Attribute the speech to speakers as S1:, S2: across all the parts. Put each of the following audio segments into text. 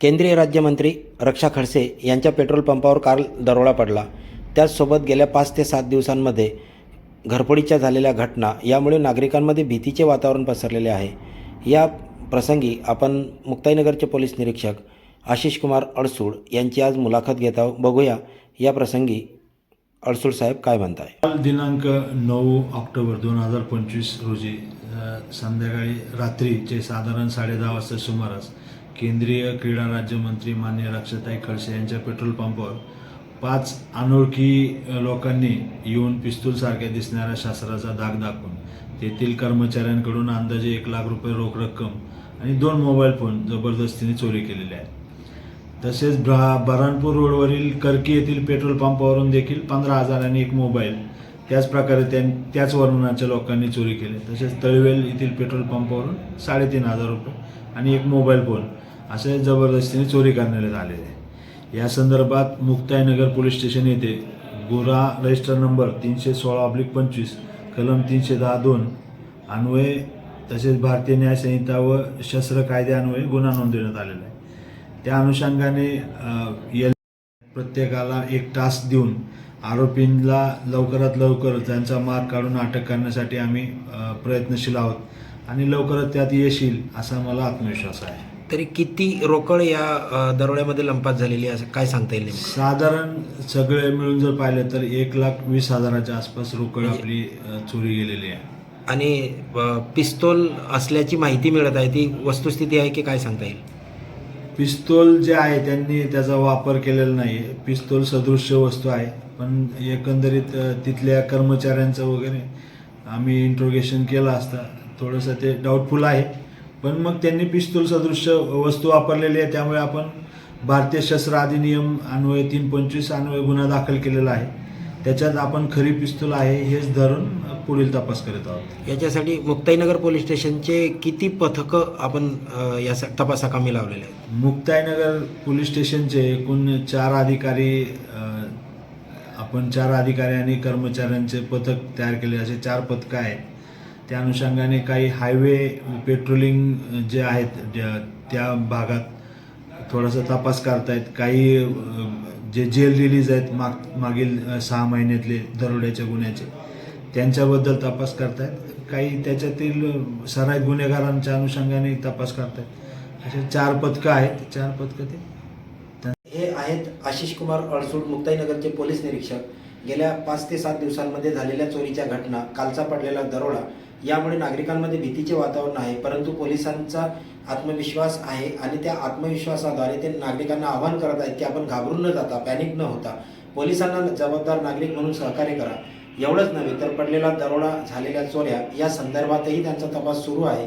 S1: केंद्रीय राज्यमंत्री रक्षा खडसे यांच्या पेट्रोल पंपावर काल दरोडा पडला. त्याचसोबत गेल्या पाच ते सात दिवसांमध्ये घरफोडीच्या झालेल्या घटना यामुळे नागरिकांमध्ये भीतीचे वातावरण पसरलेले आहे. या प्रसंगी आपण मुक्ताईनगरचे पोलीस निरीक्षक आशिष कुमार अडसूळ यांची आज मुलाखत घेत आहोत. बघूया या प्रसंगी अडसूळ साहेब काय म्हणताय?
S2: काल दिनांक नऊ ऑक्टोबर दोन हजार पंचवीस रोजी संध्याकाळी रात्रीचे साधारण साडेदहा वाजता सुमारास केंद्रीय क्रीडा राज्यमंत्री मान्य रक्षाताई खडसे यांच्या पेट्रोल पंपावर पाच अनोळखी लोकांनी येऊन पिस्तूलसारख्या दिसणाऱ्या शास्त्राचा धाक दाखवून तेथील कर्मचाऱ्यांकडून अंदाजे एक लाख रुपये रोख रक्कम आणि दोन मोबाईल फोन जबरदस्तीने चोरी केलेले आहेत. तसेच ब्रा बऱ्हाणपूर रोडवरील कर्की येथील पेट्रोल पंपावरून देखील पंधरा हजार आणि एक मोबाईल त्याच प्रकारे त्या त्याच वर्णनाच्या लोकांनी चोरी केले. तसेच तळवेल येथील पेट्रोल पंपावरून साडेतीन हजार रुपये आणि एक मोबाईल फोन असे जबरदस्तीने चोरी करण्यात आलेले. या संदर्भात मुक्ताईनगर पोलीस स्टेशन येथे गोरा रजिस्टर नंबर तीनशे सोळा ऑब्लिक पंचवीस कलम तीनशे दहा दोन अन्वये तसेच भारतीय न्यायसंहिता व शस्त्र कायद्यान्वये गुन्हा नोंदवण्यात आलेला आहे. त्या अनुषंगाने या प्रत्येकाला एक टास्क देऊन आरोपींना लवकरात लवकर त्यांचा मार्ग काढून अटक करण्यासाठी आम्ही प्रयत्नशील आहोत. आणि लवकरच त्यात यश येईल असा मला आत्मविश्वास आहे.
S1: तरी किती रोकड या दरोड्यामध्ये लंपास झालेली आहे असं काय सांगता येईल?
S2: साधारण सगळे मिळून जर पाहिलं तर एक लाख वीस हजाराच्या आसपास रोकड आपली अ, चोरी गेलेली आहे.
S1: आणि पिस्तूल असल्याची माहिती मिळत आहे ती वस्तुस्थिती आहे की काय सांगता येईल?
S2: पिस्तोल जे आहे त्यांनी त्याचा वापर केलेला नाही. पिस्तोल सदृश्य वस्तू आहे. पण एकंदरीत तिथल्या कर्मचाऱ्यांचं वगैरे आम्ही इंट्रोगेशन केलं असता. थोडंसं ते डाऊटफुल आहे. पण मग त्यांनी पिस्तूल सदृश्य वस्तू वापरलेली आहे. त्यामुळे आपण भारतीय शस्त्र अधिनियम अन्वय तीन पंचवीस अन्वय गुन्हा दाखल केलेला आहे. त्याच्यात आपण खरी पिस्तूल आहे हेच धरून पुढील तपास करीत आहोत.
S1: याच्यासाठी मुक्ताईनगर पोलीस स्टेशनचे किती पथकं आपण अ, या स- तपासाकामी लावलेले आहेत?
S2: मुक्ताईनगर पोलीस स्टेशनचे एकूण चार अधिकारी अ, आपण चार अधिकारी आणि कर्मचाऱ्यांचे पथक तयार केले. असे चार पथकं आहेत. त्या अनुषंगाने काही हायवे पेट्रोलिंग जे आहेत ज्या- त्या भागात थोडासा तपास करतायत. काही अ, जे जेल रिलीज आहेत माग मागील सहा महिन्यातले दरोड्याच्या गुन्ह्याचे त्यांच्याबद्दल तपास करतायत. काही त्याच्यातील सराय गुन्हेगारांच्या अनुषंगाने तपास करतायत. असे चार पथकं आहेत. चार पथकं ते.
S1: हे आहेत आशिष कुमार अडसूड मुक्ताईनगरचे पोलीस निरीक्षक. गेल्या पाच ते सात दिवसांमध्ये झालेल्या चोरीच्या घटना कालचा पडलेला दरोडा यामुळे नागरिकांमध्ये भीतीचे वातावरण आहे परंतु पोलिसांचा आत्मविश्वास आहे आणि त्या आत्मविश्वासाद्वारे ते नागरिकांना आवाहन करत आहेत की आपण घाबरून न जाता पॅनिक न होता पोलिसांना जबाबदार नागरिक म्हणून सहकार्य करा. एवढंच नव्हे तर पडलेला दरोडा झालेल्या चोऱ्या या संदर्भातही त्यांचा तपास सुरू आहे.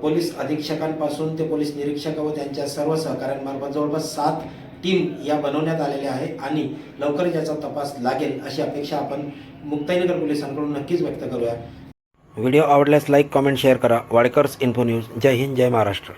S1: पोलीस अधीक्षकांपासून ते पोलीस निरीक्षक व त्यांच्या सर्व सहकाऱ्यांमार्फत जवळपास सात टीम या बनवण्यात आलेल्या आहे आणि लवकर याचा तपास लागेल अशी अपेक्षा आपण मुक्ताईनगर पोलिसांकडून नक्कीच व्यक्त करूया. व्हिडिओ आवडल्यास लाईक कॉमेंट शेअर करा. Wadekars info news. जय हिंद जय महाराष्ट्र.